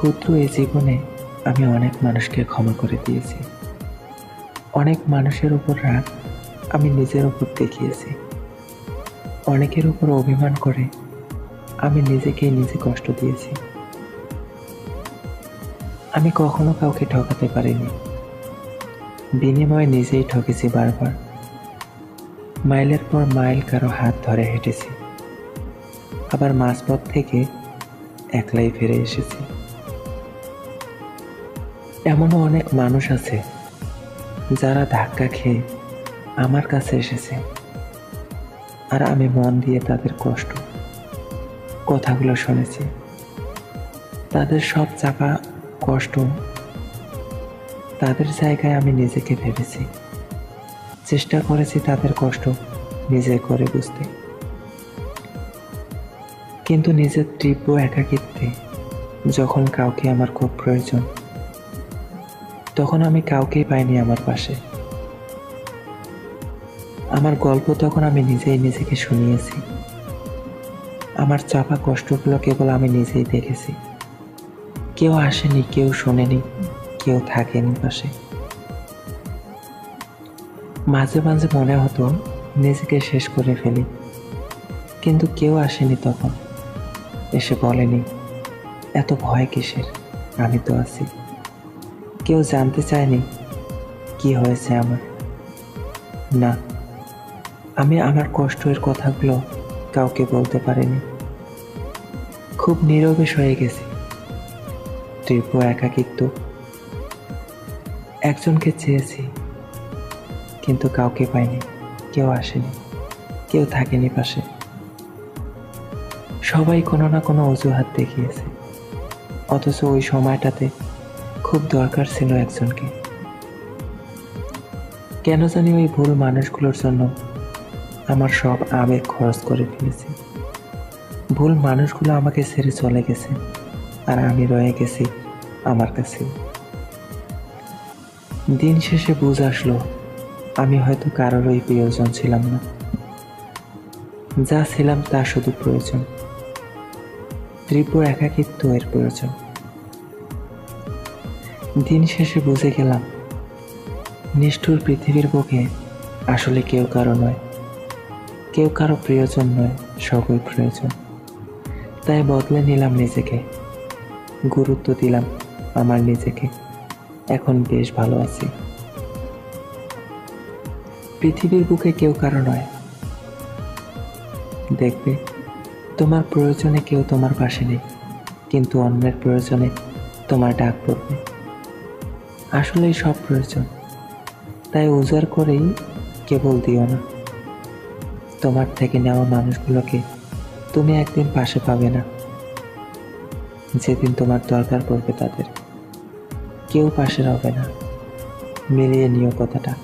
ক্ষুদ্র এই জীবনে আমি অনেক মানুষকে ক্ষমা করে দিয়েছি। অনেক মানুষের উপর রাগ আমি নিজের উপর দেখিয়েছি। অনেকের উপর অভিমান করে আমি নিজেকেই নিজে কষ্ট দিয়েছি। আমি কখনো কাউকে ঠকাতে পারিনি। বিনিময়ে নিজেই ঠকেছি বারবার। মাইলের পর মাইল কারও হাত ধরে হেঁটেছি। আবার মাঝপথ থেকে একলাই ফিরে এসেছি। এমনও অনেক মানুষ আছে যারা ধাক্কা খেয়ে আমার কাছে এসেছে। আর আমি মন দিয়ে তাদের কষ্ট কথাগুলো শুনেছি। তাদের সব চাপা কষ্ট তাদের জায়গায় আমি নিজেকে ভেবেছি। চেষ্টা করেছি তাদের কষ্ট নিজে করে বুঝতে। কিন্তু নিজের তীব্র একাকিত্বে যখন কাউকে আমার খুব প্রয়োজন তখন আমি কাউকেই পাইনি আমার পাশে। আমার গল্প তখন আমি নিজেই নিজেকে শুনিয়েছি। আমার চাপা কষ্টগুলো কেবল আমি নিজেই দেখেছি। কেউ আসেনি, কেউ শোনেনি, কেউ থাকেনি পাশে। মাঝে মাঝে মনে হতো, নিজেকে শেষ করে ফেলি। কিন্তু কেউ আসেনি তখন। এসে বলেনি, এত ভয় কিসের? আমি তো আছি। কেউ জানতে চায়নি কি হয়েছে আমার। না, আমি আমার কষ্টের কথাগুলো কাউকে বলতে পারিনি। খুব নীরবে সয়ে গেছি। তীব্র একাকিত্ব। একজনকে চেয়েছি, কিন্তু কাউকে পাইনি। কেউ আসেনি, কেউ থাকেনি পাশে। সবাই কোনো না কোনো অজুহাত দেখিয়েছে। অথচ ওই সময়টাতে খুব দরকার ছিল একজনকে। কেন জানি ওই ভুল মানুষগুলোর জন্য আমার সব আবেগ খরচ করে ফেলেছি। ভুল মানুষগুলো আমাকে ছেড়ে চলে গেছে আর আমি রয়ে গেছি আমার কাছে। দিন শেষে বুঝ আসলো, আমি হয়তো কারোরই প্রিয়জন ছিলাম না। যা ছিলাম তা শুধু প্রয়োজন। তীব্র একাকিত্ব এর প্রয়োজন। দিন শেষে বুঝে গেলাম, নিষ্ঠুর পৃথিবীর বুকে আসলে কেউ কারও নয়। কেউ কারও প্রিয়জন নয়, সকল প্রয়োজন। তাই বদলে নিলাম নিজেকে, গুরুত্ব দিলাম আমার নিজেকে। এখন বেশ ভালো আছি। পৃথিবীর বুকে কেউ কারও নয়। দেখবে, তোমার প্রয়োজনে কেউ তোমার পাশে নেই, কিন্তু অন্যের প্রয়োজনে তোমার ডাক পড়বে। আসলেই সব প্রয়োজন। তাই উজাড় করেই কেবল দিও না। তোমার থেকে নেওয়া মানুষগুলোকে তুমি একদিন পাশে পাবে না। যেদিন তোমার দরকার পড়বে তাদের। কেউ পাশে হবে না। মিলিয়ে নিও কথাটা।